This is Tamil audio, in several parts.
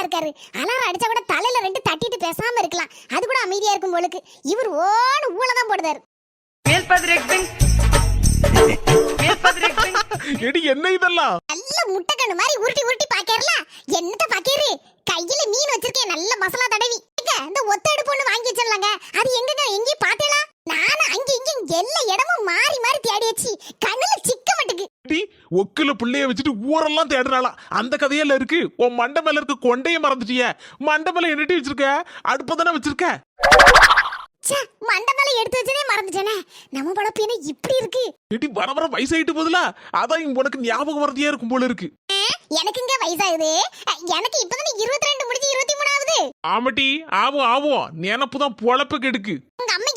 மோசமாலாம் இருக்காரு. அலாரம் அடிச்சா கூட தலையில ரெண்டு தட்டிட்டு பேசாம இருக்கலாம். அது கூட அமைதியா இருக்கும் போலுக்கு. இவர் ஓடு ஊழதான் போடுதாரு. மேல்பதிரெக்டிங் மேல்பதிரெக்டிங் எடி என்ன இதெல்லாம்? நல்ல முட்டைக்கண்ணு மாதிரி உருட்டி உருட்டி பாக்கறல என்னத்த பாக்கீரு? கையில மீன் வச்சிருக்கேன். நல்ல மசாலா தடவி. இந்த ஒத்த அடுப்பு ஒண்ணு வாங்கி வச்சிடலாங்க. அது எங்கங்க? எங்கேயும் பாத்தேளா நானும் அங்க இங்க எல்லா இடமும் மாறி மாறி தேடி வச்சு கண்ணுல சிக்க மாட்டுக்கு. எடி ஒக்குல பிள்ளைய வச்சுட்டு ஊரெல்லாம் தேடுறாளா? அந்த கதையில இருக்கு உன் மண்டை மேல இருக்க கொண்டைய மறந்துட்டிய. மண்டை மேல என்னடி வச்சிருக்க? அடுப்ப தானே வச்சிருக்க? ச்சே மண்டமலை எடுத்து வச்சதே மறந்துட்டேனே. நம்ம பழப்பு என்ன இப்படி இருக்கு? எடி வர வர வயசாயிட்டு போதுல? அதான் இங்க உனக்கு ஞாபகம் வரதியா இருக்கும் போல இருக்கு. எனக்குங்க வயசாகுது. அஹ், எனக்கு இப்பதானே இருபத்தி ரெண்டு முடிஞ்சு இருபத்தி மூணாவது? ஆமாட்டி ஆவும் ஆவும். நினப்பு தான் பொழப்பு கெடுக்கு உங்க அம்மைக்கு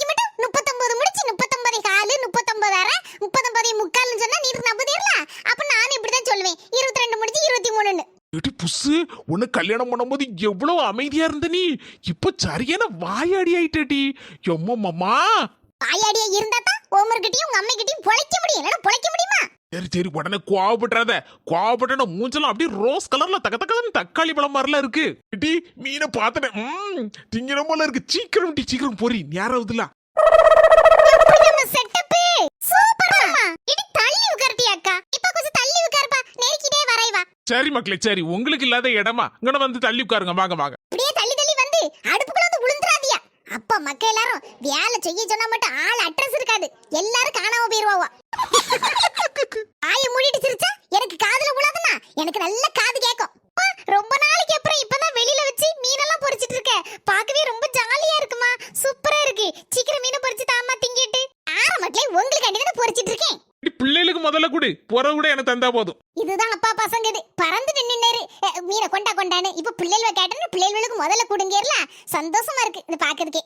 காலு முப்பத்தொன்பது முக்கால்னு சொன்னா நீ நம்புதேர்ல அப்ப நானும் இப்படிதான் சொல்லுவேன். இருபத்தி ரெண்டு முடிச்சு இருபத்தி மூணுன்னு எடி புஸ்ஸு உன்னை கல்யாணம் பண்ணும்போது எவ்வளவு அமைதியா இருந்த நீ? இப்ப சரியான வாயாடி ஆயிட்டடி. எம்மோ மாமா. வாயாடியா இருந்தா தான் ஓமர்கிட்டயும் உங்க அம்மைக்கிட்டயும் பொழைக்க முடியும். இல்லைன்னா பொழைக்க முடியுமா? சரி சரி உடனே கோவப்பட்டுறாத. கோவப்பட்ட மூஞ்செல்லாம் அப்படியே ரோஸ் கலர்ல தக்க தக்கன்னு தக்காளி பழம் மாதிரிலாம் இருக்கு. டி மீனை பார்த்தேன். ம் திங்கிற போல இருக்கு. சீக்கிரம் டி சீக்கிரம் பொறி. நேரம் எப்படி நம்ம செட்டப் சூப்பர் அம்மா இடி தள்ளி உட்கார்ட்டி அக்கா இப்ப கொஞ்சம் தள்ளி உட்காருப்பா நெருக்கிட்டே வரைவா சரி மக்களே சரி. உங்களுக்கு இல்லாத இடமா? இங்கன வந்து தள்ளி உட்காருங்க. வாங்க வாங்க. அப்படியே தள்ளி தள்ளி வந்து அடுப்புக்குள்ள வந்து விழுந்துராதியா அப்பா மக்கள் எல்லாரும் வேலை செய்ய சொன்னா மட்டும் ஆள் அட்ரஸ் இருக்காது. எல்லாரும் காணாம போயிருவாவா ஆய மூடிட்டு சிரிச்சா எனக்கு காதுல விழாதுன்னா எனக்கு நல்ல காது கேட்கும். ரொம்ப நாளைக்கு அப்புறம் இப்பதான் வெளியில வச்சு மீனெல்லாம் பொரிச்சிட்டு இருக்க பார்க்கவே ரொம்ப ஜாலியா இருக்குமா? சூப்பரா இருக்கு. சீக்கிரம் மீனை பொரிச்சு தாமா திங்கிட்டு. ஆற உங்களுக்கு அடிதான் பொரிச்சிட்டு இருக்கேன். பிள்ளைகளுக்கு முதல்ல குடு. புற கூட எனக்கு தந்தா போதும். இதுதான் அப்பா பசங்க இது பறந்து நின்னுரு மீனை கொண்டா கொண்டானு இப்ப பிள்ளைகள கேட்டேன்னு பிள்ளைகளுக்கு முதல்ல கொடுங்கல சந்தோஷமா இருக்கு இது பாக்குறதுக்கே.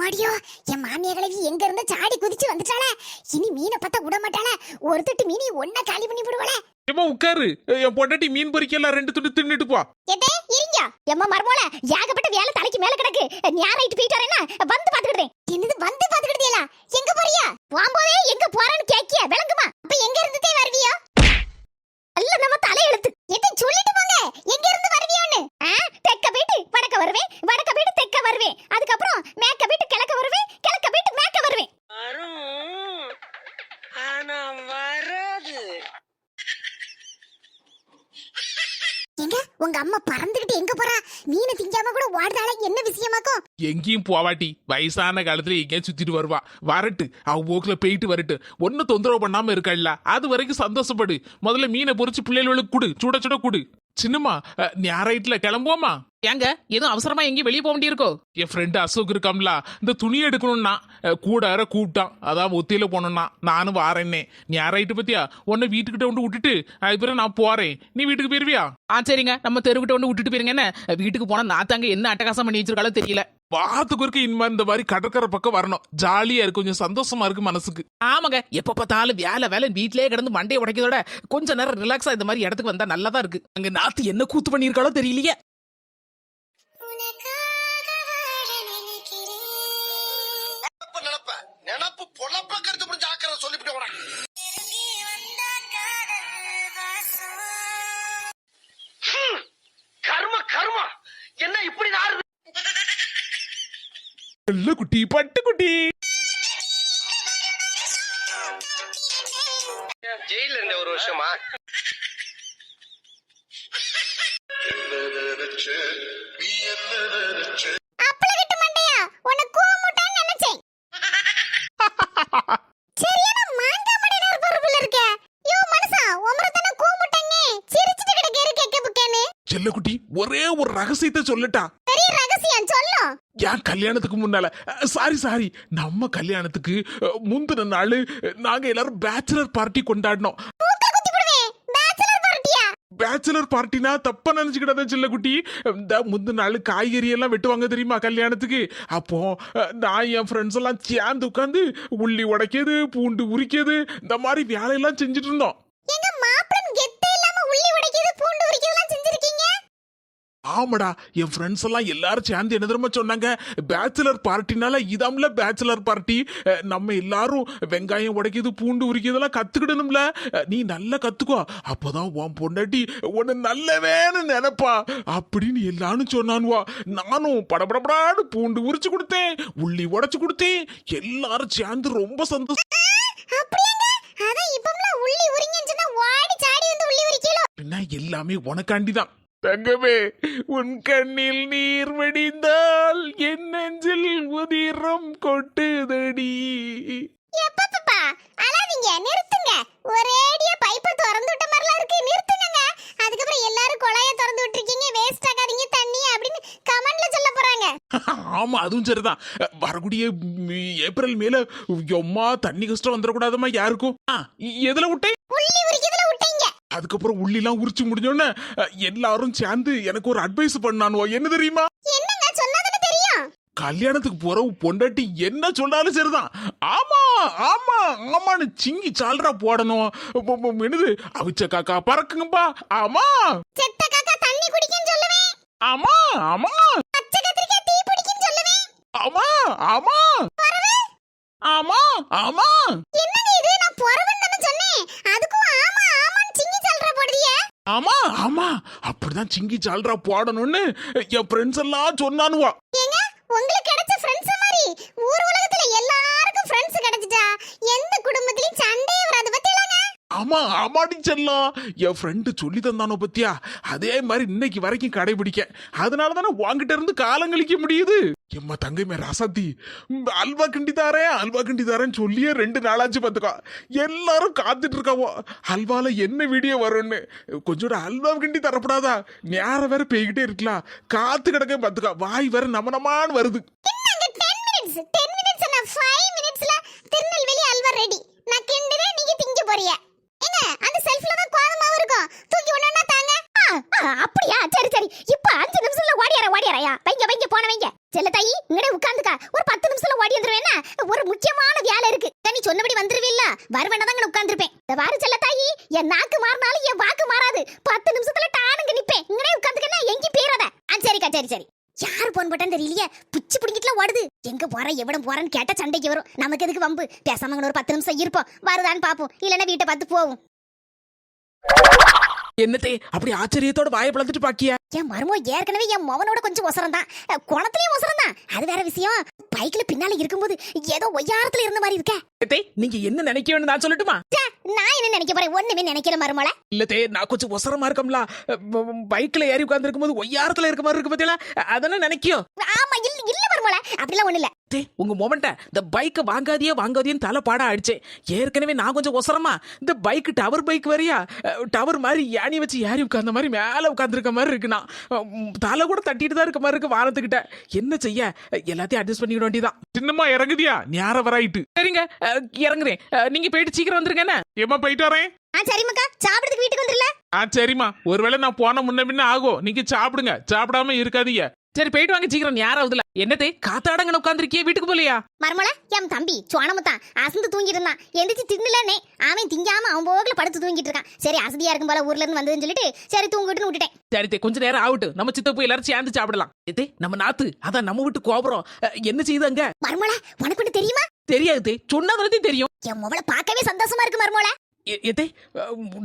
மாடியோ என் மாமியா கிழவி எங்க இருந்து சாடி குதிச்சு வந்துட்டாளே. இனி மீனை பார்த்தா விட மாட்டாளே ஒரு தட்டு மீனை ஒன்னா காலி பண்ணி விடுவாளே ஏமா உட்காரு. என் பொண்டாட்டி மீன் பொரிக்கலாம் ரெண்டு துண்டு தின்னுட்டு போ. எதே இருங்க. எம்மா மர்மோல ஏகப்பட்ட வேலை தலைக்கு மேல கிடக்கு. ஞாராயிட்டு போயிட்டு வரேன்னா வந்து பாத்துக்கிட்டேன் என்னது வந்து பாத்துக்கிட்டீங்களா எங்க போறியா? போம்போதே எங்க போறேன்னு கேக்கிய? விளங்குமா? அப்ப எங்க இருந்துட்டே வருவியோ அல்ல நம்ம தலை எழுத்து எதை சொல்லிட்டு போங்க எங்க இருந்து வருவியோன்னு ஆ, தெக்க போயிட்டு வடக்க வருவேன் வடக்க போயிட்டு தெக்க வருவேன் அதுக்கப்புறம் மேக்க போயிட்டு கிழக்க வருவேன் கிழக்க போயிட்டு மேக்க வருவேன் வரும் ஆனா வராது எங்க உங்க அம்மா பறந்துகிட்டு எங்க போறா மீனை திங்காம கூட ஓடுதாளே என்ன விஷயமாக்கும் எங்கேயும் போவாட்டி. வயசான காலத்துல எங்கேயும் சுத்திட்டு வருவா. வரட்டு. அவ போக்கில் போயிட்டு வரட்டு. ஒன்னும் தொந்தரவு பண்ணாம இருக்கல்ல அது வரைக்கும் சந்தோஷப்படு. முதல்ல மீனை பொறிச்சு பிள்ளைகளுக்கு குடு. சுட சுட குடு. சின்னம்மா ஞாயிற்றுல கிளம்புவோமா ஏங்க எதுவும் அவசரமா எங்கேயும் வெளியே போக வேண்டியிருக்கோ? என் ஃப்ரெண்டு அசோக் இருக்காம்ல இந்த துணி எடுக்கணும்னா கூட யார கூப்பிட்டான். அதான் ஒத்தியில போனோம்னா நானும் வாரேன்னே. ஞாயிறாயிட்டு பத்தியா? உன்னை வீட்டுக்கிட்ட வந்து விட்டுட்டு அதுக்கப்புறம் நான் போறேன். நீ வீட்டுக்கு போயிருவியா? ஆ சரிங்க. நம்ம தெருவிட்ட வந்து விட்டுட்டு போயிருங்க என்ன? வீட்டுக்கு போனா நாத்தாங்க என்ன அட்டகாசம் பண்ணி வச்சிருக்காளோ தெரியல. வாத்துக்கு இருக்க இனிமே இந்த மாதிரி கடற்கரை பக்கம் வரணும். ஜாலியா இருக்கு கொஞ்சம் சந்தோஷமா இருக்கு மனசுக்கு. ஆமாங்க. எப்ப பார்த்தாலும் வேலை வேலை வீட்லயே கிடந்து மண்டையை உடைக்கிறதோட கொஞ்ச நேரம் ரிலாக்ஸா இந்த மாதிரி இடத்துக்கு வந்தா நல்லதா இருக்கு. அங்க நாத்து என்ன கூத்து பண்ணிருக்காளோ தெரியலையே. நல்ல குட்டி பட்டு குட்டி. ஜெயில இருந்த ஒரு வருஷமா? செல்லக்குட்டி ஒரே ஒரு ரகசியத்தை சொல்லட்டா. சொல்லும் என் கல்யாணத்துக்கு முன்னால? சாரி சாரி நம்ம கல்யாணத்துக்கு முந்தின நாள் நாங்க எல்லாரும் பேச்சுலர் பார்ட்டி கொண்டாடினோம். பேச்சுலர் பார்ட்டினா தப்பா நினைச்சுக்கிடாத செல்லக்குட்டி இந்த முந்தின நாள் காய்கறி எல்லாம் வெட்டுவாங்க தெரியுமா கல்யாணத்துக்கு? அப்போ நான் என் ஃப்ரெண்ட்ஸ் எல்லாம் சேர்ந்து உட்காந்து உள்ளி உடைக்கிறது பூண்டு உரிக்கிறது இந்த மாதிரி வேலையெல்லாம் செஞ்சுட்டு இருந்தோம். ஆமாடா என் ஃப்ரெண்ட்ஸ் எல்லாம் எல்லாரும் சேர்ந்து என்ன தெரியுமா சொன்னாங்க? பேச்சுலர் பார்ட்டினால இதாம்ல பேச்சுலர் பார்ட்டி நம்ம எல்லாரும் வெங்காயம் உடைக்கிறது பூண்டு உரிக்கிறதெல்லாம் கத்துக்கிடணும்ல. நீ நல்லா கத்துக்கோ. அப்போதான் உன் பொண்டாட்டி உன்னை நல்லவேன்னு நினைப்பா. அப்படின்னு எல்லாரும் சொன்னானுவா. நானும் படபடபடான்னு பூண்டு உரிச்சு கொடுத்தேன் உள்ளி உடைச்சு கொடுத்தேன். எல்லாரும் சேர்ந்து ரொம்ப சந்தோஷம். அப்படியாங்க? அதான் இப்பம்லாம் தங்கமே உன் கண்ணில் நீர் வடிந்தால் என் நெஞ்சில் உதிரம் கொட்டுதடி. எப்பப்பா அழாதீங்க நிறுத்துங்க. ஒரேடியா பைப்பை திறந்து விட்ட மாதிரிலாம் இருக்கு. நிறுத்துங்க அதுக்கப்புறம் எல்லாரும் குழாய திறந்து விட்டுருக்கீங்க. வேஸ்ட் ஆகாதீங்க தண்ணி அப்படின்னு கமெண்ட்ல சொல்ல போறாங்க. ஆமா அதுவும் சரிதான். வரக்கூடிய ஏப்ரல் மேல எம்மா தண்ணி கஷ்டம் வந்துடக்கூடாதம்மா யாருக்கும்? எதுல விட்டேன்? அதுக்கப்புறம் உள்ளிலாம் உரிச்சு முடிஞ்சோடனே எல்லாரும் சேர்ந்து எனக்கு ஒரு அட்வைஸ் பண்ணானுவோ. என்ன தெரியுமா? கல்யாணத்துக்கு போற பொண்டாட்டி என்ன சொன்னாலும் சரிதான். ஆமா ஆமா ஆமான்னு சிங்கி சால்ரா போடணும். என்னது? அவிச்ச காக்கா பறக்குங்கப்பா. ஆமா. செத்த காக்கா தண்ணி குடிக்குன்னு சொல்லுவேன் ஆமா ஆமா. பச்சை கத்திரிக்காய் தீ பிடிக்குன்னு சொல்லுவேன் ஆமா ஆமா. ஆமா ஆமா. என்னங்க இது? நான் பொறவன் தானே சொன்னேன். அதுக்கும் போடுறியே ஆமா ஆமா. அப்படிதான் சிங்கி சால்ரா போடணும்னு என் ஃப்ரெண்ட்ஸ் எல்லாம் சொன்னானுவா. ஏங்க உங்களுக்கு கிடைச்ச ஃப்ரெண்ட்ஸ் மாதிரி ஊர் உலகத்துல எல்லாருக்கும் ஃப்ரெண்ட்ஸ் கிடைச்சிட்டா எந்த குடும்பத்திலயும் சண்டையே ஆமா ஆமாடி செல்லம் என் ஃப்ரெண்டு சொல்லி தந்தானோ பத்தியா? அதே மாதிரி இன்னைக்கு வரைக்கும் கடைபிடிக்க. அதனால தானே வாங்கிட்ட இருந்து காலம் கழிக்க முடியுது? எம்மா தங்கைமே ரசத்தி. அல்வா கிண்டி தாரேன் அல்வா கிண்டி தாரேன்னு சொல்லியே ரெண்டு நாளாச்சு பார்த்துக்கோ. எல்லாரும் காத்துட்டு இருக்காவோ அல்வால என்ன வீடியோ வரும்னு. கொஞ்சோட அல்வா கிண்டி தரப்படாதா? நேரம் வேற பெய்கிட்டே இருக்கலாம். காத்து கிடக்க பார்த்துக்கா. வாய் வேற நமனமான்னு வருது இன்னங்க 10 மினிட்ஸ் 10 மினிட்ஸ் நான் 5 மினிட்ஸ்ல திருநெல்வேலி அல்வா ரெடி நான் கிண்டுறேன் நீங்க திங்க போறீங்க ஏங்க அந்த செல்ஃப்ல தான் கோதமாவும் இருக்கும் தூக்கி ஒண்ணா தாங்க ஆ, ஆ, அப்படியா சரி சரி இப்ப அஞ்சு நிமிஷத்துல ஓடியார ஓடியாரையா வைங்க வைங்க போன வைங்க செல்ல தாயி இங்கடே உட்கார்ந்துக்க ஒரு பத்து நிமிஷத்துல ஓடி வந்துருவேன்னா ஒரு முக்கியமான வேலை இருக்கு நீ சொன்னபடி வந்துருவில்ல வருவேன்னா தான் உட்கார்ந்துருப்பேன் இந்த வாரு செல்ல தாயி என் நாக்கு மாறினாலும் என் வாக்கு மாறாது பத்து நிமிஷத்துல டானுங்க நிப்பேன் இங்கடே உட்கார்ந்துக்கன்னா எங்கேயும் போயிடாத ஆ சரிக்கா சரி சரி யார் போன் போட்டான்னு தெரியலையே பிச்சு பிடிக்கிட்டுலாம் ஓடுது எங்க போற எவ்வளவு போறேன்னு கேட்டா சண்டைக்கு வரும். நமக்கு எதுக்கு வம்பு? பேசாம ஒரு பத்து நிமிஷம் இருப்போம். வருதான்னு பாப்போம். இல்லைன்னா வீட்டை பார்த்து போவோம். என்னத்தே அப்படி ஆச்சரியத்தோட வாயை பிளந்துட்டு பாக்கியா? என் மருமோ ஏற்கனவே என் மவனோட கொஞ்சம் ஒசரம் தான் குளத்துலயும் ஒசரம் தான் அது வேற விஷயம். பைக்ல பின்னால இருக்கும்போது ஏதோ ஒய்யாரத்துல இருந்த மாதிரி இருக்க. நீங்க என்ன நினைக்க நான் சொல்லட்டுமா? நான் என்ன நினைக்க போறேன்? ஒண்ணுமே நினைக்கிற மருமோல இல்லத்தே நான் கொஞ்சம் ஒசரமா இருக்கம்ல. பைக்ல ஏறி உட்கார்ந்து இருக்கும்போது ஒய்யாரத்துல இருக்க மாதிரி இருக்கு பாத்தீங்களா? அதெல்லாம் நினைக்கியோ? ஆமா இல்ல. இல்ல மருமோல அப்படிலாம் ஒண்ணு இல்ல தே உங்க மொமெண்ட இந்த பைக்கை வாங்காதியே வாங்காதியன்னு தலை பாட அடிச்சேன் ஏற்கனவே நான் கொஞ்சம் ஒசரமா இந்த பைக் டவர் பைக் வரையா? டவர் மாதிரி யானி வச்சு ஏறி உட்கார்ந்த மாதிரி மேல உட்கார்ந்துருக்க மாதிரி இருக்கு நான். உம், தலை கூட தட்டிட்டு தான் இருக்க மாதிரி இருக்கு வானத்துக்கிட்ட. என்ன செய்ய? எல்லாத்தையும் அட்ஜஸ்ட் பண்ணிக்க வேண்டியதான் சின்னம்மா இறங்குதியா? நேரம் வராயிட்டு. சரிங்க இறங்குறேன். நீங்க போயிட்டு சீக்கிரம் வந்துருங்க என்ன? ஏம்மா போயிட்டு வரேன்? ஆ சரிம்மாக்கா. சாப்பிடுறதுக்கு வீட்டுக்கு வந்துடல ஆ சரிம்மா. ஒருவேளை நான் போன முன்ன பின்ன ஆகும் நீங்க சாப்பிடுங்க. சாப்பிடாம இருக்காதீங்க. சரி போயிட்டு வாங்க சீக்கிரம். நேரம் ஆகுதுல என்னத்தே காத்தாடங்கன்னு உட்காந்துருக்கியே வீட்டுக்கு போலையா? மருமோல என் தம்பி சுவானமுத்தான் அசந்து தூங்கிட்டு இருந்தான் எந்திரிச்சு தின்னலனே அவன் திங்காம அவன் போகல படுத்து தூங்கிட்டு இருக்கான் சரி அசதியா இருக்கும் போல ஊர்ல இருந்து வந்ததுன்னு சொல்லிட்டு சரி தூங்கிட்டுன்னு விட்டுட்டேன். சரி தே கொஞ்ச நேரம் ஆகட்டும். நம்ம சித்தப்பு எல்லாரும் சேர்ந்து சாப்பிடலாம். ஏதே நம்ம நாத்து அதான் நம்ம வீட்டு கோபுரம். என்ன செய்யுது அங்க மருமோல உனக்கு ஒண்ணு தெரியுமா? தெரியாது. சொன்னதுலத்தையும் தெரியும். என் முவளை பார்க்கவே சந்தோஷமா இருக்கு மருமோல எதே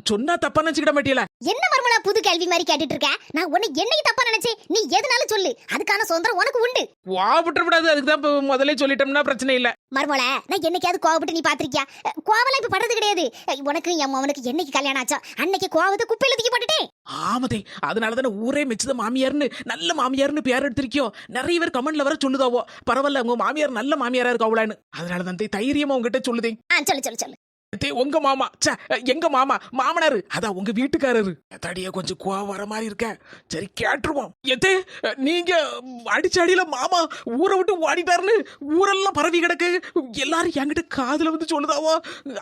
சொன்னா தப்பா நினைச்சுக்கிட மாட்டியல. என்ன மருமலா புது கேள்வி மாதிரி கேட்டுட்டு இருக்க நான் உன்னை என்னைக்கு தப்பா நினைச்சேன்? நீ எதுனாலும் சொல்லு. அதுக்கான சுதந்திரம் உனக்கு உண்டு. வா விட்டுறக்கூடாது அதுக்கு தான் முதல்ல சொல்லிட்டோம்னா பிரச்சனை இல்ல. மருமல நான் என்னைக்காவது கோவப்பட்டு நீ பாத்திருக்கியா? கோவலாம் இப்ப படுறது கிடையாது. உனக்கு என் மவனுக்கு என்னைக்கு கல்யாணம் ஆச்சோ அன்னைக்கு கோவத்தை குப்பையில தூக்கி போட்டுட்டேன். ஆமதே அதனால தானே ஊரே மெச்சத மாமியார்னு நல்ல மாமியார்னு பேர் எடுத்திருக்கியோ. நிறைய பேர் கமெண்ட்ல வர சொல்லுதாவோ. பரவாயில்ல உங்க மாமியார் நல்ல மாமியாரா இருக்கா அவளான்னு. அதனால தான் தைரியமா உங்ககிட்ட சொல்லுதே. சொல்லு சொல்லு சொல்லு. தே உங்க மாமா ச்சே எங்க மாமா மாமனாரு. அதான் உங்க வீட்டுக்காரரு. தடிய கொஞ்சம் கோவம் வர மாதிரி இருக்க. சரி கேட்டுருவோம். எத்தே நீங்க அடிச்ச அடியில மாமா ஊரை விட்டு ஓடிட்டாருன்னு ஊரெல்லாம் பரவி கிடக்கு. எல்லாரும் என்கிட்ட காதுல வந்து சொல்லுதாவோ.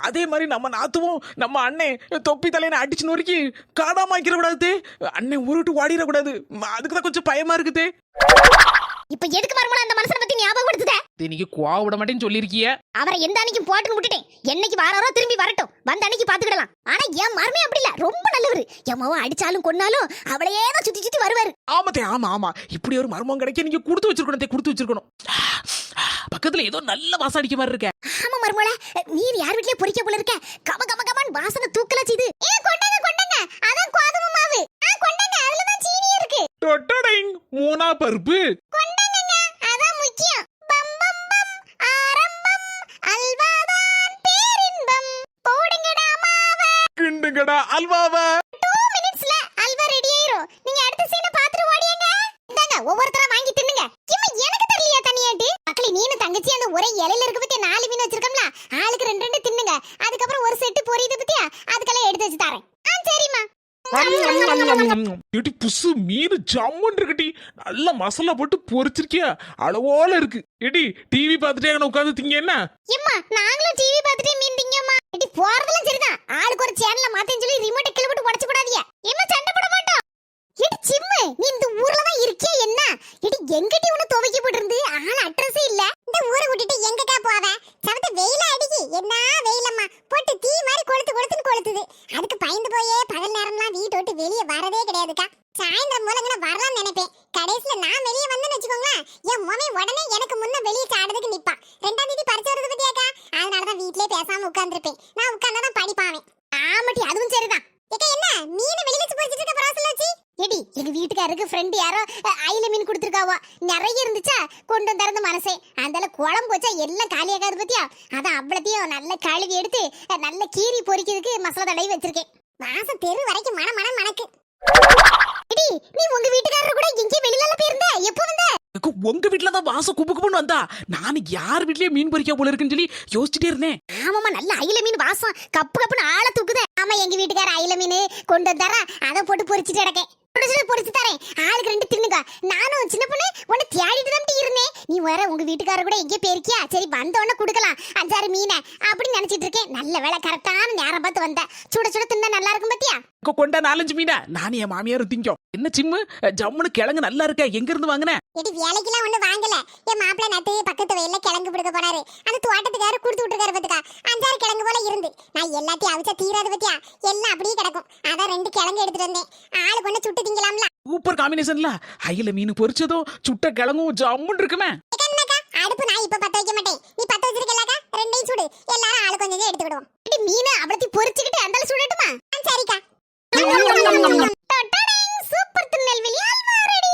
அதே மாதிரி நம்ம நாத்துவோம் நம்ம அண்ணன் தொப்பி தலையின அடிச்சு நொறுக்கி காணாம ஆக்கிட கூடாது தே. அண்ணன் ஊரை விட்டு ஓடிடக்கூடாது அதுக்கு தான் கொஞ்சம் பயமா இருக்குதே இப்ப எதுக்கு மருமலா அந்த நீங்க கோவ விட மாட்டேன்னு சொல்லியிருக்கிய. அவரை எந்த அன்னைக்கும் போட்டுன்னு விட்டுட்டேன். என்னைக்கு வாராரோ திரும்பி வரட்டும். வந்த அன்னைக்கு பாத்துக்கிடலாம். ஆனா என் மருமே அப்படி இல்ல. ரொம்ப நல்லவரு. என் மவன் அடிச்சாலும் கொன்னாலும் அவளையே தான் சுத்தி சுத்தி வருவாரு. ஆமாத்தே ஆமா ஆமா. இப்படி ஒரு மர்மம் கிடைக்க நீங்க கொடுத்து வச்சிருக்கணும் தே, கொடுத்து வச்சிருக்கணும். பக்கத்துல ஏதோ நல்ல வாசம் அடிக்க மாதிரி இருக்க. ஆமா மர்மோல நீர் யார் வீட்லயே பொரிக்க போல இருக்க. கம கம கமன் வாசனை தூக்கல செய்து. ஏ கொண்டாங்க கொண்டாங்க. அதான் கோதுமை மாவு. ஆ கொண்டாங்க. அதுல தான் சீனி இருக்கு. டொட்டடைங் மூணா பருப்பு. கிண்டுங்கடா அல்வாவா? மினிட்ஸ்ல அல்வா ரெடி ஆயிரும். நீங்க அடுத்த சீனை பாத்துட்டு ஓடியங்க. இந்தாங்க ஒவ்வொருத்தரா வாங்கி தின்னுங்க. இம்மா எனக்கு தெரியலையா தனியாட்டு மக்களே நீனு தங்கச்சி அந்த ஒரே இலையில இருக்க பத்தியா? நாலு மீன் வச்சிருக்கோம்ல. ஆளுக்கு ரெண்டு ரெண்டு தின்னுங்க. அதுக்கப்புறம் ஒரு செட்டு பொரியுது பத்தியா? அதுக்கெல்லாம் எடுத்து வச்சு தரேன். ஆ சரிம்மா. ஏடி புசு மீன் ஜம்முன் இருக்குடி நல்ல மசாலா போட்டு பொரிச்சிருக்கியா? அளவோல இருக்கு. ஏடி டிவி பார்த்துட்டே உட்காந்து திங்க என்ன? எம்மா நாங்களும் டிவி பார்த்துட்டே மீன் திங்கம்மா போறதெல்லாம் சரிதான். ஆளுக்கு ஒரு சேனல மாத்தேன்னு சொல்லி ரிமோட்டை கிள போட்டு உடைச்சு போடாதீங்க சண்டை போட மாட்டோம்? இடி சிம்மு நீ இந்த ஊர்ல தான் இருக்கியா என்ன? இடி எங்கடி உன துவைக்க போட்டிருந்து ஆள் அட்ரஸே இல்ல. இந்த ஊரை விட்டுட்டு எங்கக்கா போவ? சவத்த வெயில அடிக்கி. என்ன வெயிலம்மா? போட்டு தீ மாதிரி கொளுத்து கொளுத்துன்னு கொளுத்துது. அதுக்கு பயந்து போயே பகல் நேரம்லாம் வீட்டை விட்டு வெளியே வரதே கிடையாதுக்கா. சாயந்தரம் மூலங்கன வரலாம்னு நினைப்பேன். கடைசியில நான் வெளியே வந்தேன்னு வச்சுக்கோங்களேன். என் மொமை உடனே எனக்கு முன்ன வெளியே சாடுறதுக்கு நிப்பான் ரெண்டாம் தேதி பரிசு வருது பத்தியாக்கா அதனாலதான் வீட்லயே பேசாம உட்கார்ந்துருப்பேன் நான் உட்கார்ந்தாதான் படிப்பாவேன் ஆமாட்டி அதுவும் சரிதான் ஏக்கா என்ன மீன் வெளியில வச்சு பொரிச்சிட்டு இருக்க பராசல் வச்சு எடி எங்க வீட்டுக்காரருக்கு ஃப்ரெண்ட் யாரோ அஹ், அயில மீன் கொடுத்துருக்காவோ நிறைய இருந்துச்சா கொண்டு வந்திருந்த மனசே அந்தால குழம்பு வச்சா எல்லாம் காலியாகாது பத்தியா? அதான் அவ்வளத்தையும் நல்ல கழுவி எடுத்து நல்ல கீரி பொரிக்கிறதுக்கு மசாலா தடவி வச்சிருக்கேன். வாசம் தெரு வரைக்கும் மன மனம் மணக்கு. நீ உங்க வீட்டுக்காரர் கூட எங்கேயும் வெளியில போயிருந்த? எப்போ வந்த? உங்க வீட்டுல தான் வாசம் குப்பு குப்புன்னு வந்தா? நான் யார் வீட்லயே மீன் பொரிக்க போல இருக்குன்னு சொல்லி யோசிச்சுட்டே இருந்தேன். ஆமாமா நல்ல அயில மீன் வாசம். கப்பு கப்புன்னு ஆள தூக்குதே. ஆமா எங்க வீட்டுக்கார அயில மீன் கொண்டு வந்தாரா? அதை போட்டு பொரிச்சிட்டு கிடக்கேன். பொரிச்சு பொரிச்சு தரேன். ஆளுக்கு ரெண்டு தின்னுங்க நானும் சின்ன பொண்ணு உன்னை தேடிட்டு தான் இருந்தேன் நீ உங்க வீட்டுக்காரர் கூட எங்கேயோ போயிருக்கியா? சரி வந்த உடனே கொடுக்கலாம். அஞ்சாறு மீனை. அப்படின்னு நினைச்சிட்டு இருக்கேன். நல்ல வேலை கரெக்டான நேரம் பார்த்து வந்த. சுட சுட தின்னா நல்லா இருக்கும் பாத்தியா? கொண்ட நாலஞ்சு மீனா? நானும் என் மாமியாரும் திங்கும் என்ன சிம்மு? ஜம்முன்னு கிழங்கு நல்லா இருக்க. எங்க இருந்து வாங்கின? இது வேலைக்கெல்லாம் ஒண்ணு வாங்கல. என் மாப்பிள்ள நட்டு பக்கத்து வயல்ல கிழங்கு பிடிக்க போனாரு. அந்த தோட்டத்துக்காரர் கொடுத்து விட்டுருக்காரு பாத்துக்கா. அஞ்சாறு கிழங்கு போல இருந்து. நான் எல்லாத்தையும் அவிச்சா தீராது பத்தியா? எல்லாம் அப்படியே கிடக்கும். அதான் ரெண்டு கிழங்கு எடுத்துட்டு வந்தேன். ஆளு கொண்டு சுட்டு திங்கலாம்ல. சூப்பர் காம்பினேஷன்ல அயில மீன் பொரிச்சதும் சுட்ட கிழங்கும் ஜம்முன்னு இருக்குமே. அடுப்பு நான் இப்ப பத்த வைக்க மாட்டேன். நீ பத்த வச்சிருக்கலக்கா ரெண்டையும் சுடு. எல்லாரும் ஆளு கொஞ்சம் எடுத்துக்கிடுவோம். மீனை அவ்வளத்தி பொரிச்சுக்கிட்டு அந்தால சுடட்டுமா? சரிக்கா. Super Tirunelveli halwa ready.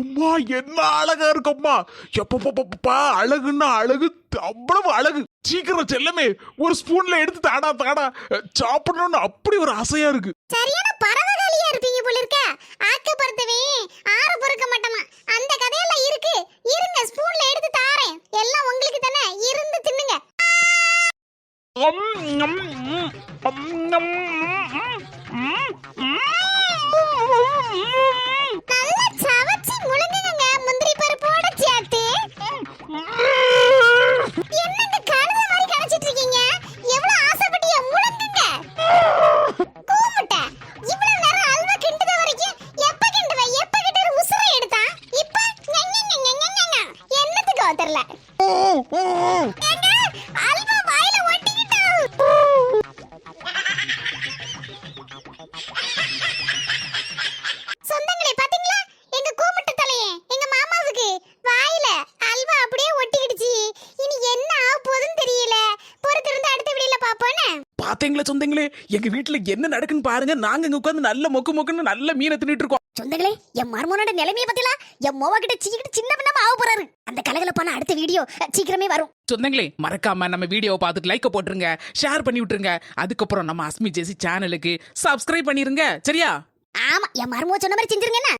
அம்மா என்ன அழகா இருக்கம்மா. எப்பப்பப்பப்பா அழகுன்னா அழகு அவ்வளவு அழகு. சீக்கிரம் செல்லமே ஒரு ஸ்பூன்ல எடுத்து தாடா தாடா. சாப்பிடணும்னு அப்படி ஒரு ஆசையா இருக்கு. சரியான பரவகாலியா இருப்பீங்க போல இருக்க. ஆக்க பொறுத்தவே ஆற பொறுக்க மாட்டோமா அந்த கதையெல்லாம் இருக்கு. இருங்க ஸ்பூன்ல எடுத்து தாரேன். எல்லாம் உங்களுக்கு தானே. இருந்து தின்னுங்க. நல்லா சவச்சி முழுங்குங்க முந்திரி பருப்போட சேர்த்து பாத்தீங்களா சொந்தங்களே. எங்க வீட்டுல என்ன நடக்குன்னு பாருங்க. நாங்க இங்க உட்காந்து நல்ல மொக்கு மொக்குன்னு நல்ல மீனை தின்னுட்டு இருக்கோம். சொந்தங்களே என் மர்மனோட நிலைமைய பத்திலாம் என் மோவா கிட்ட சீக்கிரம் சின்ன பண்ணாம ஆக போறாரு. அந்த கலகலப்பான அடுத்த வீடியோ சீக்கிரமே வரும். சொந்தங்களே மறக்காம நம்ம வீடியோவை பார்த்துட்டு லைக்க போட்டுருங்க. ஷேர் பண்ணி விட்டுருங்க. அதுக்கப்புறம் நம்ம அஸ்மி ஜெசி சேனலுக்கு சப்ஸ்கிரைப் பண்ணிருங்க. சரியா? ஆமா என் மர்மோ சொன்ன மாதிரி செஞ்சிருங்க